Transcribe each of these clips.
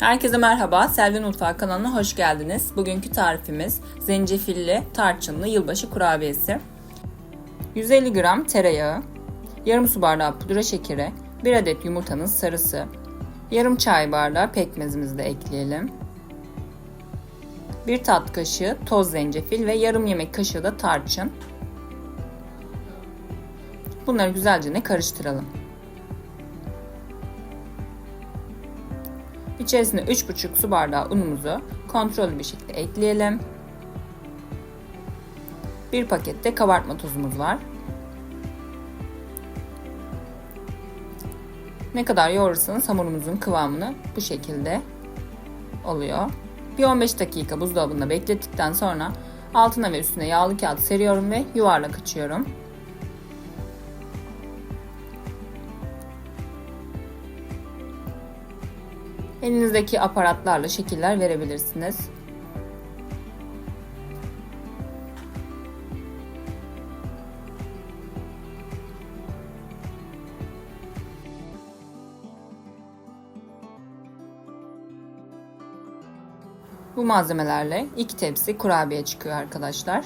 Herkese merhaba, Selvi Mutfağı kanalına hoş geldiniz. Bugünkü tarifimiz zencefilli, tarçınlı yılbaşı kurabiyesi. 150 gram tereyağı, yarım su bardağı pudra şekeri, 1 adet yumurtanın sarısı, yarım çay bardağı pekmezimizi de ekleyelim. 1 tat kaşığı toz zencefil ve yarım yemek kaşığı da tarçın. Bunları güzelce karıştıralım. İçerisine 3,5 su bardağı unumuzu kontrollü bir şekilde ekleyelim. Bir pakette kabartma tozumuz var. Ne kadar yoğurursanız hamurumuzun kıvamını bu şekilde oluyor. Bir 15 dakika buzdolabında beklettikten sonra altına ve üstüne yağlı kağıt seriyorum ve yuvarlak açıyorum. Elinizdeki aparatlarla şekiller verebilirsiniz. Bu malzemelerle iki tepsi kurabiye çıkıyor arkadaşlar.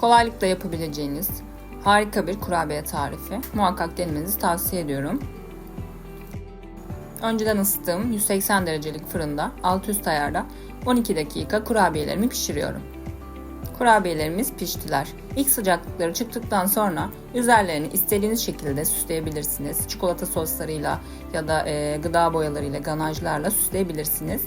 Kolaylıkla yapabileceğiniz harika bir kurabiye tarifi. Muhakkak denemenizi tavsiye ediyorum. Önceden ısıttığım 180 derecelik fırında alt üst ayarda 12 dakika kurabiyelerimi pişiriyorum. Kurabiyelerimiz piştiler. İlk sıcaklıkları çıktıktan sonra üzerlerini istediğiniz şekilde süsleyebilirsiniz. Çikolata soslarıyla ya da e, gıda boyalarıyla, ganajlarla süsleyebilirsiniz.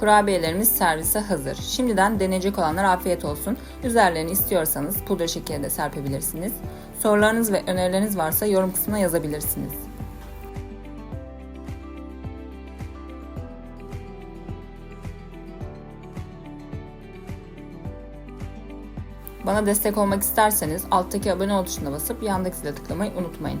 Kurabiyelerimiz servise hazır. Şimdiden deneyecek olanlar afiyet olsun. Üzerlerini istiyorsanız pudra şekeri de serpebilirsiniz. Sorularınız ve önerileriniz varsa yorum kısmına yazabilirsiniz. Bana destek olmak isterseniz alttaki abone ol tuşuna basıp yandaki zile tıklamayı unutmayın.